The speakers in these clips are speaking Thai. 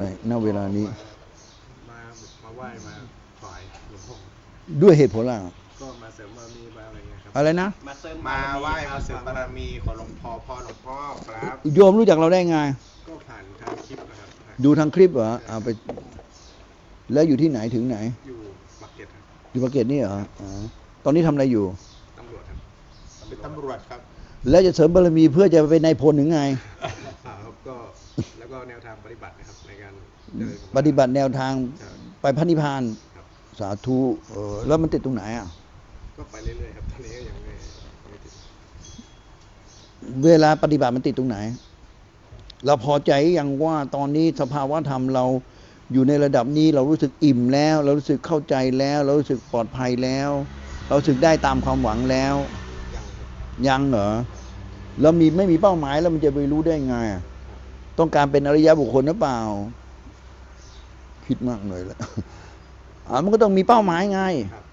ในณเวลานี้ มามาไหว้มาถวายหลวงพ่อด้วยเหตุผลอะไรก็มาเสริมบารมีมาอะไรเงี้ยครับอะไรนะ มาเสริมมาไหว้คมารับเสริมบารมีของหลวงพ่อพ่อหลวงพ่อครับ โยมรู้จักเราได้ไง ก็ผ่านทางคลิปนะครับดูทางคลิปเหรอเอาไป แล้วอยู่ที่ไหนถึงไหน อยู่ปากเกร็ดครับอยู่ปากเกร็ดนี่เหรออ๋อตอนนี้ทำอะไรอยู่ ตำรวจครับเป็นตำรวจครับ แล้วจะเสริมบารมีเพื่อจะไปเป็นนายพลถึงไงอ่าครับก็ แล้วก็แนวทางปฏิบัตินะครับในการเดิน ปฏิบัติแนวทางครับไปพระนิพพาน ครับ สาธุเออแล้วมันติดตรงไหนอะ ก็ไปเรื่อยๆครับตอนนี้ก็ยังไม่ไม่ติดเวลาปฏิบัติมันติดตรงไหน เราพอใจยังว่าตอนนี้สภาวะธรรมเราอยู่ในระดับนี้เรารู้สึกอิ่มแล้ว เรารู้สึกเข้าใจแล้ว เรารู้สึกปลอดภัยแล้ว เรารู้สึกได้ตามความหวังแล้ว ยังครับยังเหรอแล้วมีไม่มีเป้าหมายแล้วมันจะไปรู้ได้ไงอะ ต้องการเป็นอริยบุคคลหรือเปล่า คิดมากเลยละอ่ามันก็ต้องมีเป้าหมายไงครับ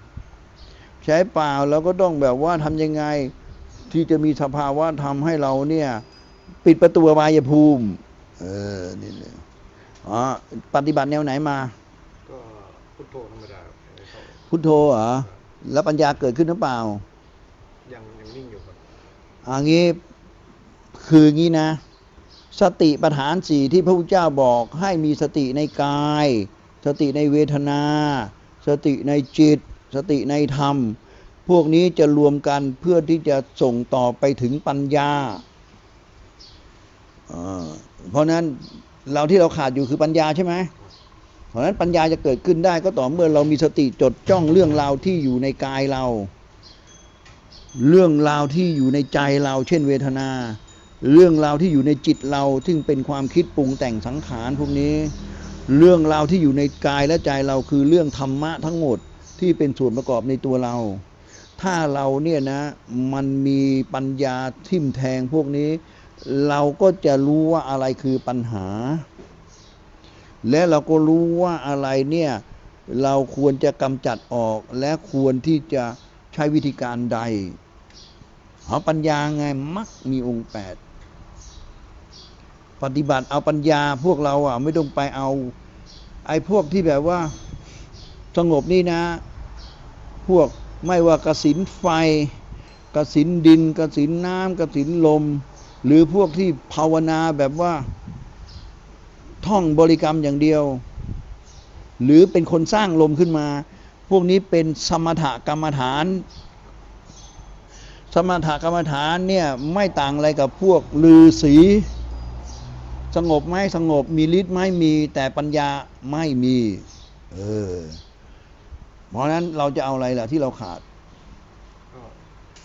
ใช้เปล่าเราก็ต้องแบบว่าทำยังไง ที่จะมีสภาวะทำให้เราเนี่ย ปิดประตูอบายภูมิ เออนี่เลยอ๋อปฏิบัติแนวไหนมา ก็พุทโธธรรมดาครับไม่เข้าพุทโธเหรอแล้วปัญญาเกิดขึ้นหรือเปล่า ยังยังนิ่งอยู่ครับอันนี้คืองี้นะ สติปัฏฐานสี่ที่พระพุทธเจ้าบอกให้มีสติในกาย สติในเวทนา สติในจิต สติในธรรม พวกนี้จะรวมกันเพื่อที่จะส่งต่อไปถึงปัญญา เพราะนั้นเราที่เราขาดอยู่คือปัญญาใช่ไหมเพราะนั้นปัญญาจะเกิดขึ้นได้ก็ต่อเมื่อเรามีสติจดจ้องเรื่องราวที่อยู่ในกายเรา เรื่องราวที่อยู่ในใจเรา เช่นเวทนา เรื่องราวที่อยู่ในจิตเราซึ่งเป็นความคิดปรุงแต่งสังขารพวกนี้ เรื่องราวที่อยู่ในกายและใจเราคือเรื่องธรรมะทั้งหมดที่เป็นส่วนประกอบในตัวเรา ถ้าเราเนี่ยนะมันมีปัญญาทิ่มแทงพวกนี้ เราก็จะรู้ว่าอะไรคือปัญหา และเราก็รู้ว่าอะไรเนี่ยเราควรจะกำจัดออกและควรที่จะใช้วิธีการใด เอาปัญญาไงมักมีองค์แปด ปฏิบัติเอาปัญญาพวกเราอะไม่ต้องไปเอา ไอ้พวกที่แบบว่าสงบนี่นะ พวกไม่ว่ากสินไฟกสินดินกสินน้ำกสินลม หรือพวกที่ภาวนาแบบว่า ท่องบริกรรมอย่างเดียว หรือเป็นคนสร้างลมขึ้นมา พวกนี้เป็นสมถกรรมฐาน สมถกรรมฐานเนี่ยไม่ต่างอะไรกับพวกลือสี สงบไหมสงบ มีฤทธิ์ไหมมี แต่ปัญญาไม่มี เออ เพราะฉะนั้นเราจะเอาอะไรล่ะที่เราขาดก็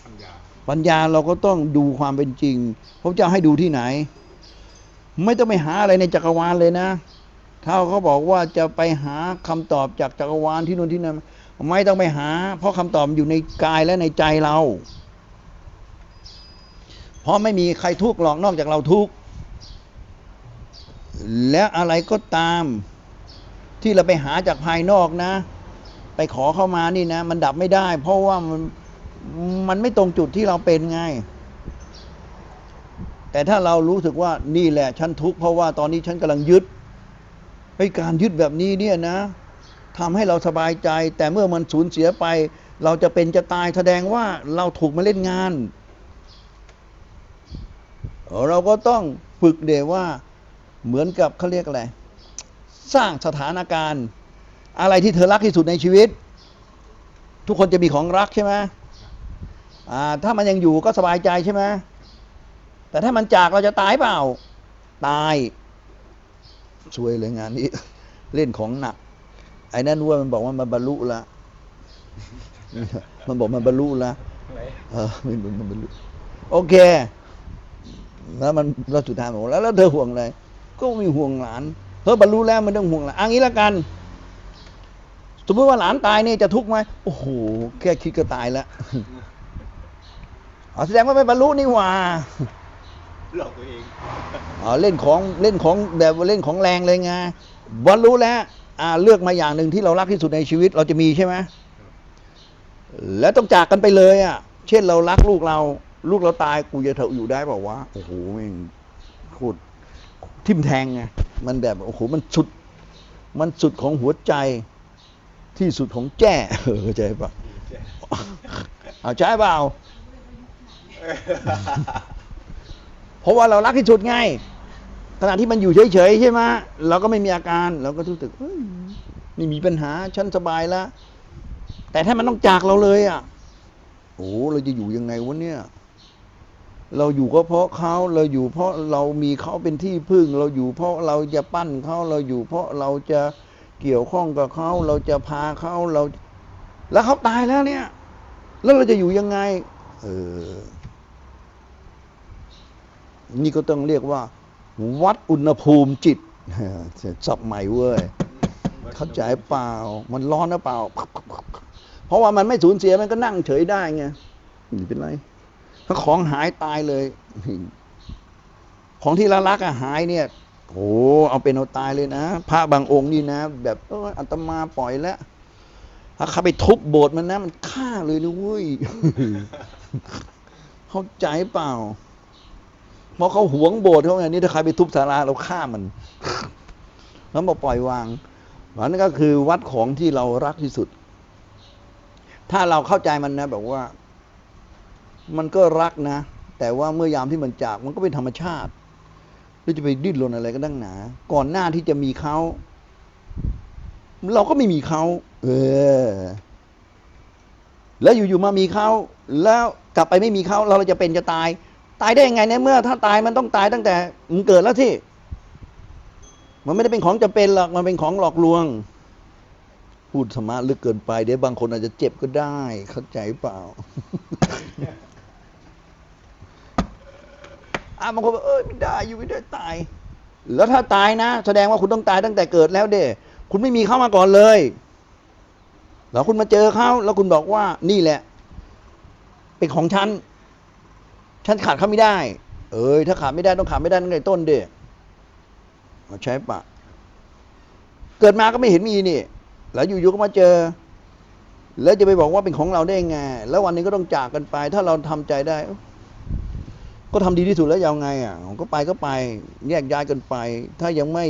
ปัญญา ปัญญาเราก็ต้องดูความเป็นจริงพระเจ้าให้ดูที่ไหน ไม่ต้องไปหาอะไรในจักรวาลเลยนะ ถ้าเขาบอกว่าจะไปหาคำตอบจากจักรวาลที่นู่นที่นั่นไม่ต้องไปหา เพราะคำตอบอยู่ในกายและในใจเรา เพราะไม่มีใครทุกข์หรอกนอกจากเราทุกข์ และอะไรก็ตาม ที่เราไปหาจากภายนอกนะ ไปขอเข้ามานี่นะ มันดับไม่ได้ เพราะว่ามันมันไม่ตรงจุดที่เราเป็นไง แต่ถ้าเรารู้สึกว่านี่แหละฉันทุกข์เพราะว่าตอนนี้ฉันกำลังยึดไอ้การยึดแบบนี้เนี่ยนะทำให้เราสบายใจ แต่เมื่อมันสูญเสียไป เราจะเป็นจะตายแสดงว่าเราถูกมาเล่นงาน เราก็ต้องฝึกเดยวว่า เหมือนกับเขาเรียกอะไร สร้างสถานการณ์ อะไรที่เธอรักที่สุดในชีวิต ทุกคนจะมีของรักใช่ไหมถ้ามันยังอยู่ก็สบายใจใช่ไหมแต่ถ้ามันจากเราจะตายเปล่า ตายช่วยเลยงานนี้ เล่นของหนัก ไอ้นั่นว่ามันบอกว่ามันบรรลุละมันบอกมันบรรลุละเออมันบรรลุโอเค แล้วมันแล้วสุดท้ายบอกแล้วแล้วเธอห่วงอะไร ก็ไมีห่วงหลานเธอบรรลุแล้วไมันต้องห่วงหลานอันนี้ละกัน สมมติว่าหลานตายเนี่ยจะทุกข์ไหมโอ้โหแค่คิดก็ตายแล้วอ๋อแสดงว่าไม่บรรลุนี่หว่าหลอกตัวเองอ๋อเล่นของเล่นของแบบเล่นของแรงเลยไงบรรลุแล้วอ่าเลือกมาอย่างหนึ่งที่เรารักที่สุดในชีวิตเราจะมีใช่ไหมแล้วต้องจากกันไปเลยอะ เช่นเรารักลูกเรา ลูกเราตายกูจะเถอะอยู่ได้เปล่าวะโอ้โหแม่งโคตร ทิ่มแทงไงมันแบบโอ้โหมันสุด มันสุดของหัวใจที่สุดของแจ้เออเข้าใจปะเอาใช่เปล่าเพราะว่าเรารักที่สุดไงขณะที่มันอยู่เฉยๆใช่ไหมเราก็ไม่มีอาการเราก็รู้สึกเอ้ยไม่มีปัญหาฉันสบายแล้วแต่ถ้ามันต้องจากเราเลยอะโอ้เราจะอยู่ยังไงวะเนี่ย เราอยู่ก็เพราะเขาเราอยู่เพราะเรามีเขาเป็นที่พึ่ง เราอยู่เพราะเราจะปั้นเขาเราอยู่เพราะเราจะเกี่ยวข้องกับเขาเราจะพาเขาเรา แล้วเขาตายแล้วเนี่ย แล้วเราจะอยู่ยังไง เออ นี่ก็ต้องเรียกว่า วัดอุณหภูมิจิตสับใหม่เว้ยเข้าใจเปล่า มันร้อนหรือเปล่า เพราะว่ามันไม่สูญเสียมันก็นั่งเฉยได้ไงไม่เป็นไร ถ้าของหายตายเลย ของที่ละลักอะหายเนี่ยโอ้เอาเป็นเอาตายเลยนะพระบางองค์นี่นะ แบบเอออัตมาปล่อยแล้วถ้าเขาไปทุบโบสถ์มันนะ มันฆ่าเลยนะเว้ยเข้าใจเปล่าเพราะเขาหวงโบสถ์เขาไงนี่ถ้าใครไปทุบศาลาเราฆ่ามันแล้วมาปล่อยวางนั่นก็คือวัดของที่เรารักที่สุด ถ้าเราเข้าใจมันนะแบบว่า มันก็รักนะ แต่ว่าเมื่อยามที่มันจากมันก็เป็นธรรมชาติเราจะไปดิ้นรนอะไรก็ดั้งหนา ก่อนหน้าที่จะมีเขา เราก็ไม่มีเขา เออ แล้วอยู่ๆมามีเขา แล้วกลับไปไม่มีเขาเราจะเป็นจะตาย ตายได้ยังไงในเมื่อ ถ้าตายมันต้องตายตั้งแต่มันเกิดแล้วที่มันไม่ได้เป็นของจำเป็นหรอกมันเป็นของหลอกลวง พูดธรรมะลึกเกินไป เดี๋ยวบางคนอาจจะเจ็บก็ได้ เข้าใจเปล่า อะบางคนบอกเอ้ยไม่ได้อยู่ไม่ได้ตาย แล้วถ้าตายนะ แสดงว่าคุณต้องตายตั้งแต่เกิดแล้วเด้คุณไม่มีเข้ามาก่อนเลย แล้วคุณมาเจอเขาแล้วคุณบอกว่านี่แหละ เป็นของฉัน ฉันขาดเขาไม่ได้ เอ้ยถ้าขาดไม่ได้ต้องขาดไม่ได้ตั้งแต่ต้นเด้เอาใช่ปะเกิดมาก็ไม่เห็นมีนี่ แล้วอยู่ๆก็มาเจอ แล้วจะไปบอกว่าเป็นของเราได้ไง แล้ววันนึงก็ต้องจากกันไป ถ้าเราทำใจได้ ก็ทำดีที่สุดแล้วยังไงอะก็ไปก็ไปแยกย้ายกันไป ถ้ายังไม่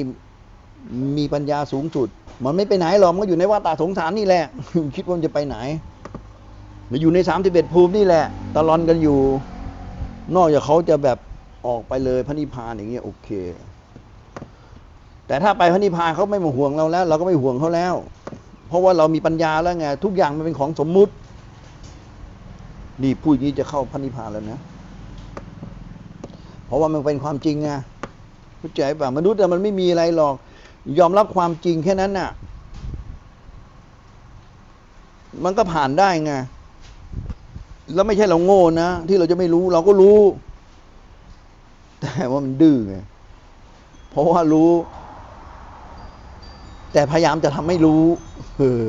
มีปัญญาสูงสุด มันไม่ไปไหนหรอกมันก็อยู่ในว่าตาสงสารนี่แหละ คิดว่ามันจะไปไหนมันอยู่ในสามสิบเอ็ดภูมินี่แหละตะลอนกันอยู่ นอกจากเขาจะแบบออกไปเลยพระนิพพานอย่างเงี้ยโอเค แต่ถ้าไปพระนิพพานเขาไม่มาห่วงเราแล้ว เราก็ไม่ห่วงเขาแล้ว เพราะว่าเรามีปัญญาแล้วไงทุกอย่างมันเป็นของสมมุติ นี่พูดอย่างนี้จะเข้าพระนิพพานแล้วนะ ราะว่ามันเป็นความจริงไงเข้าใจป่ะมนุษย์มันไม่มีอะไรหรอก ยอมรับความจริงแค่นั้นน่ะ มันก็ผ่านได้ไงแล้วไม่ใช่เราโง่นะที่เราจะไม่รู้เราก็รู้ แต่ว่ามันดื้อไงเพราะว่ารู้ แต่พยายามจะทำให้รู้เออ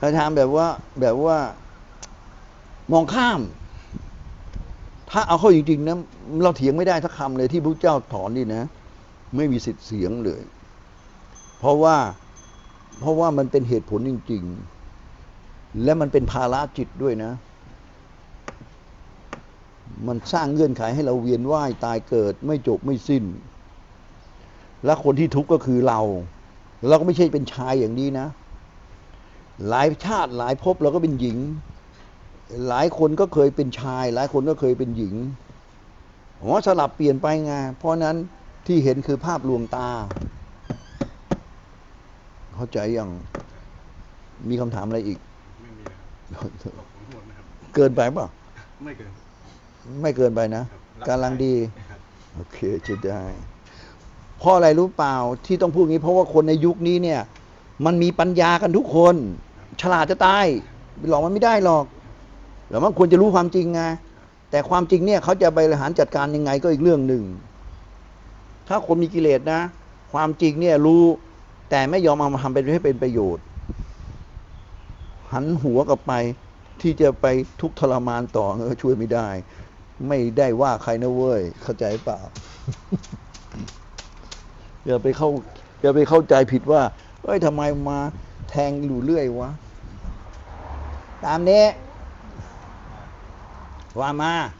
พยายามแบบว่าแบบว่ามองข้าม ถ้าเอาเข้าจริงๆนะเราเถียงไม่ได้สักคำเลยที่พระเจ้าถอนนี่นะ ไม่มีสิทธิ์เสียงเลย เพราะว่าเพราะว่ามันเป็นเหตุผลจริง ๆ และมันเป็นภาระจิตด้วยนะ มันสร้างเงื่อนไขให้เราเวียนว่ายตายเกิด ไม่จบไม่สิ้น และคนที่ทุกข์ก็คือเรา เราก็ไม่ใช่เป็นชายอย่างนี้นะ หลายชาติหลายภพเราก็เป็นหญิง หลายคนก็เคยเป็นชาย หลายคนก็เคยเป็นหญิงอ๋อสลับเปลี่ยนไปไงเพราะนั้นที่เห็นคือภาพลวงตา เข้าใจยังมีคำถามอะไรอีก ไม่มีนะครับบอกผมหมดนะครับ เกินไปเปล่ะ ไม่เกิน ไม่เกินไปนะครับกำลังดี ครับ โอเคจะได้เพราะอะไรรู้เปล่าที่ต้องพูดงี้ เพราะว่าคนในยุคนี้เนี่ย มันมีปัญญากันทุกคน ฉลาดจะตายไปหลอกมันไม่ได้หรอก แล้วมันควรจะรู้ความจริงไงแต่ความจริงเนี่ยเขาจะบริหารจัดการยังไงก็อีกเรื่องหนึ่ง ถ้าคนมีกิเลสนะ ความจริงเนี่ยรู้แต่ไม่ยอมเอามาทำเป็นให้เป็นประโยชน์ หันหัวกลับไปที่จะไปทุกข์ทรมานต่อเออช่วยไม่ได้ ไม่ได้ว่าใครนะเว้ย เข้าใจเปล่าอย่าไปเข้าอย่าไปเข้าใจผิดว่า เอ้ยทำไมมาแทงอยู่เรื่อยวะ ตามนี้ ว่ามาค